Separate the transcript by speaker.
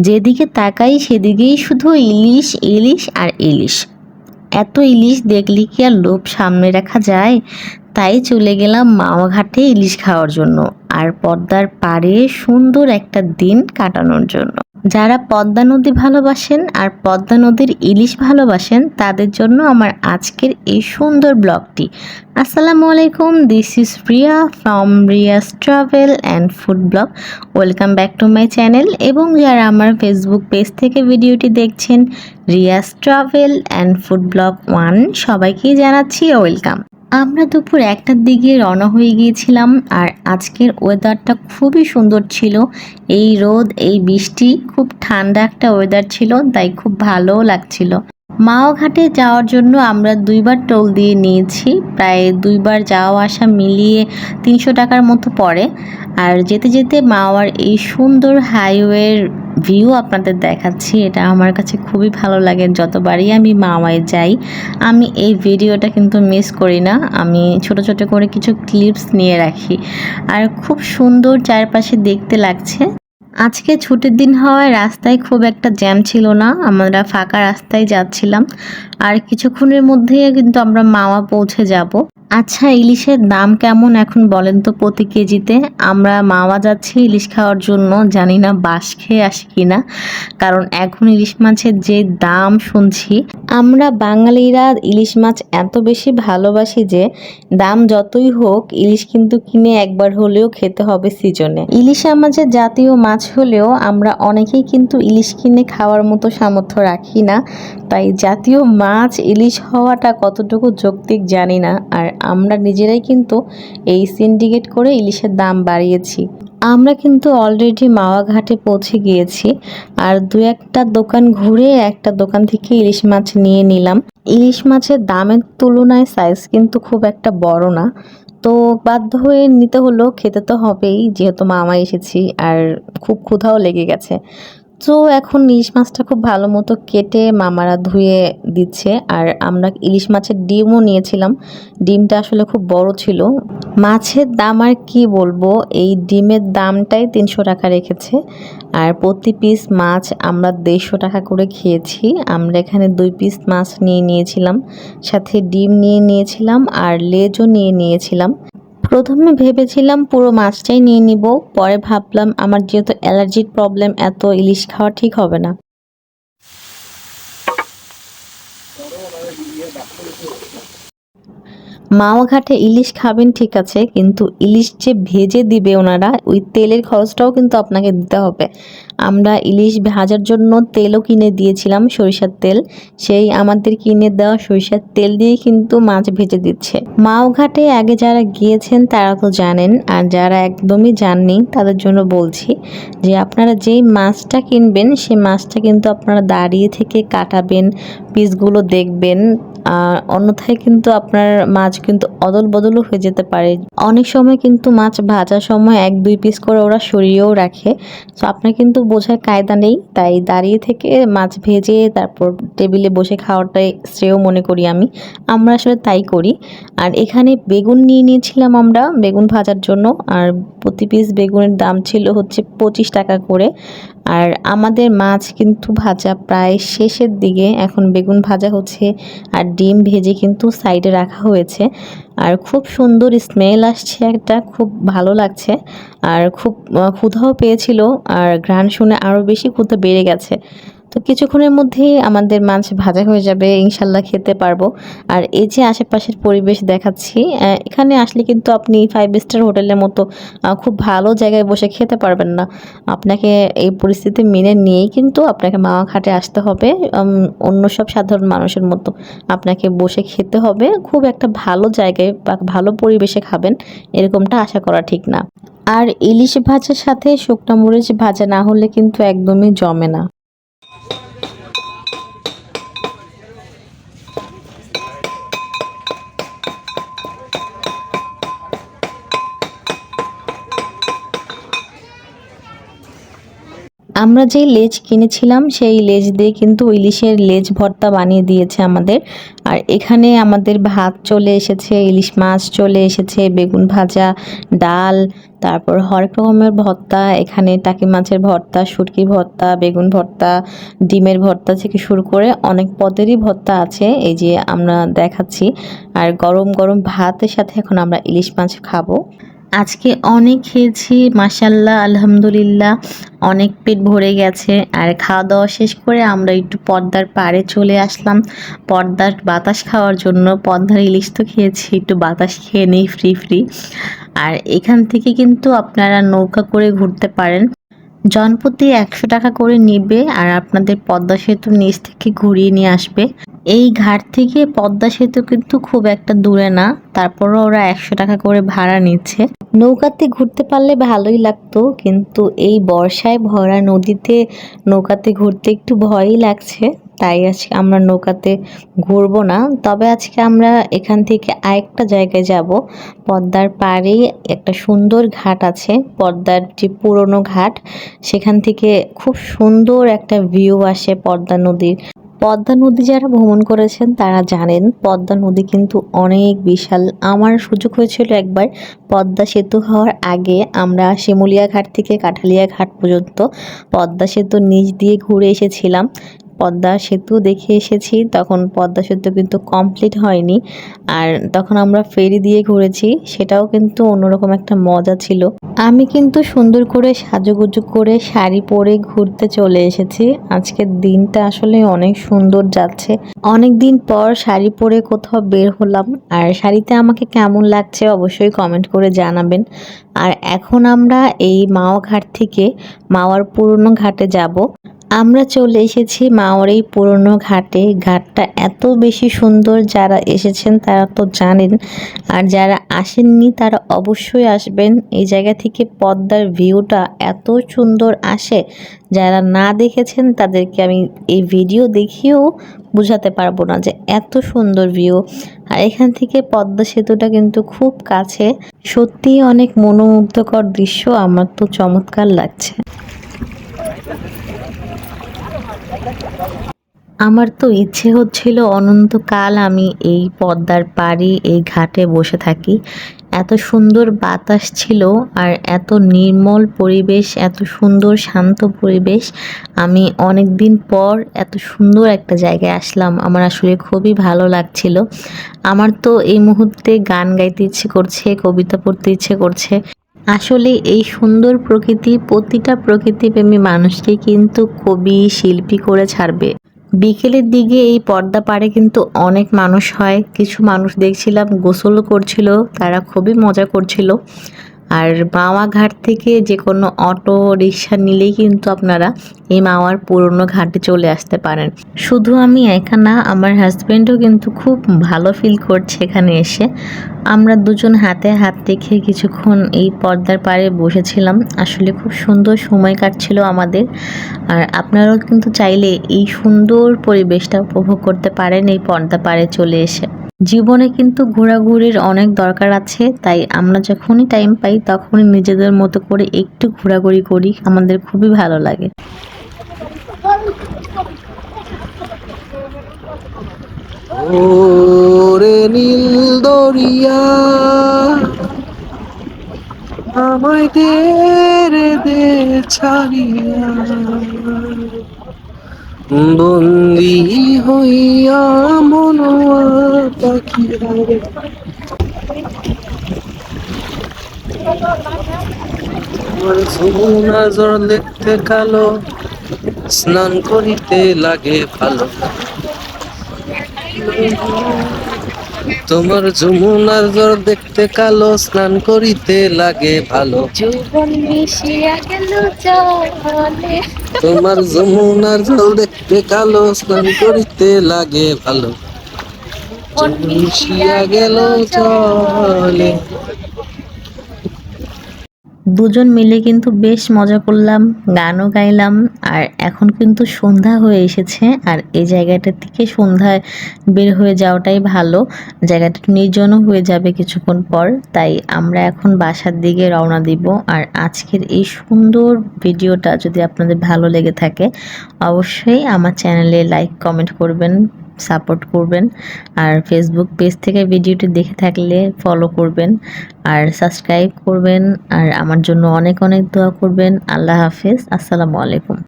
Speaker 1: যেদিকে তাকাই সেদিকেই শুধু ইলিশ ইলিশ আর ইলিশ। এত ইলিশ দেখলে কি আর লোভ সামনে রাখা যায়? তাই চলে গেলাম মাওয়া ঘাটে ইলিশ খাওয়ার জন্য আর পদ্মার পাড়ে সুন্দর একটা দিন কাটানোর জন্য। যারা পদ্মা নদী ভালোবাসেন আর পদ্মা নদীর ইলিশ ভালোবাসেন, তাদের জন্য আমার আজকের এই সুন্দর ব্লগটি। আসসালামু আলাইকুম this is Priya from Riya's travel and food blog welcome back to my channel এবং যারা আমার ফেসবুক পেজ থেকে ভিডিওটি দেখছেন Riya's travel and food blog one সবাইকেই জানাচ্ছি ওয়েলকাম আমরা দুপুর একটার দিকে রওনা হয়ে গিয়েছিলাম আর আজকের ওয়েদারটা খুবই সুন্দর ছিল। এই রোদ, এই বৃষ্টি, খুব ঠান্ডা একটা ওয়েদার ছিল, তাই খুব ভালোও লাগছিল। মাও ঘাটে যাওয়ার জন্য আমরা দুইবার টোল দিয়ে নিয়েছি। প্রায় দুইবার যাওয়া আসা মিলিয়ে তিনশো টাকার মতো পড়ে। আর যেতে যেতে মাওয়ার এই সুন্দর হাইওয়ের ভিউ আপনাদের দেখাচ্ছি, এটা আমার কাছে খুবই ভালো লাগে। যতবারই আমি মাওয়ায় যাই, আমি এই ভিডিওটা কিন্তু মিস করি না। আমি ছোট ছোট করে কিছু ক্লিপস নিয়ে রাখি। আর খুব সুন্দর চারপাশে দেখতে লাগছে। আজকে ছুটির দিন হওয়ায় রাস্তায় খুব একটা জ্যাম ছিল না। আমরা ফাঁকা রাস্তায় যাচ্ছিলাম। আর কিছুক্ষণের মধ্যেই কিন্তু আমরা মাওয়া পৌঁছে যাব। আচ্ছা ইলিশের দাম কেমন এখন বলেন তো প্রতি কেজিতে? আমরা মাওয়া যাচ্ছি ইলিশ খাওয়ার জন্য, জানি না বাস খেয়ে আসি কিনা। কারণ এখন ইলিশ মাছের যে দাম শুনছি, আমরা বাঙালিরা ইলিশ মাছ এত বেশি ভালোবাসি যে, দাম যতই হোক, ইলিশ কিন্তু কিনে একবার হলেও খেতে হবে সিজনে। ইলিশ আমাদের জাতীয় মাছ হলেও আমরা অনেকেই কিন্তু ইলিশ কিনে খাওয়ার মতো সামর্থ্য রাখি না। তাই জাতীয় মাছ ইলিশ হওয়াটা কতটুকু যৌক্তিক জানি না। আর আমরা নিজেরাই কিন্তু এই সিন্ডিকেট করে ইলিশের দাম বাড়িয়েছি। আমরা কিন্তু অলরেডি মাওয়া ঘাটে পৌঁছে গিয়েছি আর দু একটা দোকান ঘুরে একটা দোকান থেকে ইলিশ মাছ নিয়ে নিলাম। ইলিশ মাছের দামের তুলনায় সাইজ কিন্তু খুব একটা বড় না। তো বাধ্য হয়ে নিতে হলো, খেতে তো হবেই, যেহেতু মামা এসেছি আর খুব ক্ষুধাও লেগে গেছে। তো এখন ইলিশ মাছটা খুব ভালো মতো কেটে মামারা ধুয়ে দিচ্ছে। আর আমরা ইলিশ মাছের ডিমও নিয়েছিলাম। ডিমটা আসলে খুব বড় ছিল। মাছের দাম আর কি বলব, এই ডিমের দামটাই তিনশো টাকা রেখেছে। আর প্রতি পিস মাছ আমরা দেড়শো টাকা করে খেয়েছি। আমরা এখানে দুই পিস মাছ নিয়ে নিয়েছিলাম। সাথে ডিম নিয়ে নিয়েছিলাম আর লেজও নিয়ে নিয়েছিলাম। প্রথমে ভেবেছিলাম পুরো মাছটাই নিয়ে নিব, পরে ভাবলাম আমার যেহেতু অ্যালার্জির প্রবলেম, এত ইলিশ খাওয়া ঠিক হবে না। মাওয়া ইলিশ খাবেন ঠিক আছে, কিন্তু ইলিশ যে ভেজে দিবে ওনারা, ওই তেলের খরচটাও কিন্তু আপনাকে দিতে হবে। আমরা ইলিশ ভাজার জন্য তেলও কিনে দিয়েছিলাম, সরিষার তেল। সেই আমাদের কিনে দেওয়া সরিষার তেল দিয়ে কিন্তু মাছ ভেজে দিচ্ছে। মাও ঘাটে আগে যারা গিয়েছেন তারা তো জানেন, আর যারা একদমই জাননি তাদের জন্য বলছি যে আপনারা যেই মাছটা কিনবেন সেই মাছটা কিন্তু আপনারা দাঁড়িয়ে থেকে কাটাবেন, পিসগুলো দেখবেন আর অন্যথায় কিন্তু আপনার মাছ কিন্তু অদল বদলও হয়ে যেতে পারে। অনেক সময় কিন্তু মাছ ভাজার সময় এক, দুই পিস করে ওরা সরিয়েও রাখে। তো আপনার কিন্তু বোঝার কায়দা নেই। তাই দাঁড়িয়ে থেকে মাছ ভেজে তারপর টেবিলে বসে খাওয়াটাই শ্রেয় মনে করি আমি। আমরা আসলে তাই করি। আর এখানে বেগুন নিয়ে নিয়েছিলাম আমরা বেগুন ভাজার জন্য। আর প্রতি পিস বেগুনের দাম ছিল হচ্ছে পঁচিশ টাকা করে। আর আমাদের মাছ কিন্তু ভাজা প্রায় শেষের দিকে। এখন বেগুন ভাজা হচ্ছে আর ডিম ভেজে কিন্তু সাইডে রাখা হয়েছে। আর খুব সুন্দর স্মেল আসছে একটা, খুব ভালো লাগছে। আর খুব ক্ষুধাও পেয়েছিল, আর ঘ্রাণ শুনে আরও বেশি ক্ষুধা বেড়ে গেছে। তো কিছুক্ষণের মধ্যেই আমাদের মাছ ভাজা হয়ে যাবে, ইনশাল্লাহ খেতে পারব। আর এই যে আশেপাশের পরিবেশ দেখাচ্ছি এখানে আসলে কিন্তু আপনি ফাইভ স্টার হোটেলের মতো খুব ভালো জায়গায় বসে খেতে পারবেন না। আপনাকে এই পরিস্থিতি মেনে নিয়েই কিন্তু আপনাকে মাওয়া ঘাটে আসতে হবে অন্য সব সাধারণ মানুষের মতো আপনাকে বসে খেতে হবে। খুব একটা ভালো জায়গায় বা ভালো পরিবেশে খাবেন, এরকমটা আশা করা ঠিক না। আর ইলিশ ভাজার সাথে শুকনো মরিচ ভাজা না হলে কিন্তু একদমই জমে না। আমরা যে লেজ কিনেছিলাম, সেই লেজ দিয়ে কিন্তু ইলিশের লেজ ভর্তা বানিয়ে দিয়েছে আমাদের। আর এখানে আমাদের ভাত চলে এসেছে, ইলিশ মাছ চলে এসেছে, বেগুন ভাজা, ডাল, তারপর হরেক রকমের ভর্তা, এখানে টাকি মাছের ভর্তা, শুটকি ভর্তা, বেগুন ভর্তা, ডিমের ভর্তা থেকে শুরু করে অনেক পদেরই ভর্তা আছে, এই যে আমরা দেখাচ্ছি। আর গরম গরম ভাতের সাথে এখন আমরা ইলিশ মাছ খাব। আজকে অনেক খেয়েছি মাসাল্লাহ আলহামদুলিল্লাহ। অনেক পেট ভরে গেছে। আর খাওয়া দাওয়া শেষ করে আমরা একটু পর্দার পাড়ে চলে আসলাম। পর্দার বাতাস খাওয়ার জন্য পর্দার ইলিশ তো খেয়েছি, একটু বাতাস খেয়ে নেই ফ্রি ফ্রি আর এখান থেকে কিন্তু আপনারা নৌকা করে ঘুরতে পারেন। জনপ্রতি একশো টাকা করে নিবে আর আপনাদের পদ্মা সেতুর নিচ থেকে ঘুরিয়ে নিয়ে আসবে। এই ঘাট থেকে পদ্মা সেতু কিন্তু খুব একটা দূরে না, তারপরও ওরা একশো টাকা করে ভাড়া নিচ্ছে। নৌকাতে ঘুরতে পারলে ভালোই লাগতো, কিন্তু এই বর্ষায় ভরা নদীতে নৌকাতে ঘুরতে একটু ভয়ই লাগছে, তাই আজকে আমরা নৌকাতে ঘুরবো না। তবে আজকে আমরা এখান থেকে আরেকটা জায়গায় যাব, পদ্মার পাড়েই একটা সুন্দর ঘাট আছে, পদ্মার যে পুরনো ঘাট, সেখান থেকে খুব সুন্দর একটা ভিউ আসে পদ্মা নদীর। পদ্মা নদী যারা ভ্রমণ করেছেন, তারা জানেন পদ্মা নদী কিন্তু অনেক বিশাল। আমার সুযোগ হয়েছিল একবার পদ্মা সেতু হওয়ার আগে আমরা শিমুলিয়া ঘাট থেকে কাঠালিয়া ঘাট পর্যন্ত পদ্মা সেতু নিচ দিয়ে ঘুরে এসেছিলাম। পদ্মা সেতু দেখে এসেছি, তখন পদ্মা সেতু কিন্তু কমপ্লিট হয়নি। আর তখন আমরা ফেরি দিয়ে ঘুরেছি, সেটাও কিন্তু অন্যরকম একটা মজা ছিল। আমি কিন্তু সুন্দর করে সাজুগুজু করে শাড়ি পরে ঘুরতে চলে এসেছি। আজকের দিনটা আসলে অনেক সুন্দর যাচ্ছে। অনেক দিন পর শাড়ি পরে কোথাও বের হলাম, আর শাড়িতে আমাকে কেমন লাগছে অবশ্যই কমেন্ট করে জানাবেন। আর এখন আমরা এই মাওয়া ঘাট থেকে মাওয়ার পুরনো ঘাটে যাব। আমরা চলে এসেছি মাওয়ার এই পুরনো ঘাটে। ঘাটটা এত বেশি সুন্দর যারা এসেছেন তারা তো জানেন। আর যারা আসেননি তারা অবশ্যই আসবেন। এই জায়গা থেকে পদ্মার ভিউটা এত সুন্দর আসে। যারা না দেখেছেন তাদেরকে আমি এই ভিডিও দেখিয়েও বোঝাতে পারব না যে এত সুন্দর ভিউ। আর এখান থেকে পদ্মা সেতুটা কিন্তু খুব কাছে। সত্যিই অনেক মনোমুগ্ধকর দৃশ্য। আমার তো চমৎকার লাগছে। আমার তো ইচ্ছে হচ্ছিল অনন্তকাল আমি এই পদ্মার পাড়ে, এই ঘাটে বসে থাকি। এত সুন্দর বাতাস ছিল আর এত নির্মল পরিবেশ, এত সুন্দর শান্ত পরিবেশ। আমি অনেক দিন পর এত সুন্দর একটা জায়গায় আসলাম। আমার আসলে খুবই ভালো লাগছিল। আমার তো এই মুহূর্তে গান গাইতে ইচ্ছে করছে, কবিতা পড়তে ইচ্ছে করছে। আসলে এই সুন্দর প্রকৃতি, প্রতিটা প্রকৃতিপ্রেমী মানুষকে কিন্তু কবি, শিল্পী করে ছাড়বে। বিকেলের দিকে এই পর্দা পাড়ে কিন্তু অনেক মানুষ হয়। কিছু মানুষ দেখছিলাম গোসল করছিল, তারা খুবই মজা করছিল। আর মাওয়া ঘাট থেকে যে কোনো অটো, রিক্সা নিলেই কিন্তু আপনারা এই মাওয়ার পুরনো ঘাটে চলে আসতে পারেন। শুধু আমি একা না, আমার হাজব্যান্ডও কিন্তু খুব ভালো ফিল করছে এখানে এসে। আমরা দুজন হাতে হাত রেখে কিছুক্ষণ এই পর্দার পাড়ে বসেছিলাম। আসলে খুব সুন্দর সময় কাটছিল আমাদের। আর আপনারাও কিন্তু চাইলে এই সুন্দর পরিবেশটা উপভোগ করতে পারেন এই পর্দা পাড়ে চলে এসে। জীবনে কিন্তু ঘোরাঘুরির অনেক দরকার আছে, তাই আমরা যখনই টাইম পাই তখনই নিজেদের মতো করে একটু ঘোরাঘুরি করি, আমাদের খুবই ভালো লাগে।
Speaker 2: আমায় দে ছাড়িয়া। বন্দি হইয়া মনোয়া পাখি। হারে আমার জল দেখতে কালো, স্নান করিতে লাগে ভালো। তোমার যমুনার জল দেখতে কালো, স্নান করিতে লাগে ভালো।
Speaker 3: যৌবন মিশিয়া গেল
Speaker 2: তোমার যমুনার জল দেখতে কালো স্নান করিতে লাগে ভালো। মিশিয়া গেল চলে
Speaker 1: দুজন মিলে কিন্তু বেশ মজা করলাম, গানও গাইলাম, আর এখন কিন্তু সন্ধ্যা হয়ে এসেছে, আর এই জায়গাটা থেকে সন্ধ্যায় বের হয়ে যাওয়াটাই ভালো। জায়গাটা নির্জনও হয়ে যাবে কিছুক্ষণ পর, তাই আমরা এখন বাসার দিকে রওনা দিব। আর আজকের এই সুন্দর ভিডিওটা যদি আপনাদের ভালো লেগে থাকে, অবশ্যই আমার চ্যানেলে লাইক, কমেন্ট করবেন। সাপোর্ট করবেন। আর ফেসবুক পেজ থেকে ভিডিওটি দেখে থাকলে ফলো করবেন। আর সাবস্ক্রাইব করবেন। আর আমার জন্য অনেক অনেক দোয়া করবেন। আল্লাহ হাফেজ। আসসালামু আলাইকুম।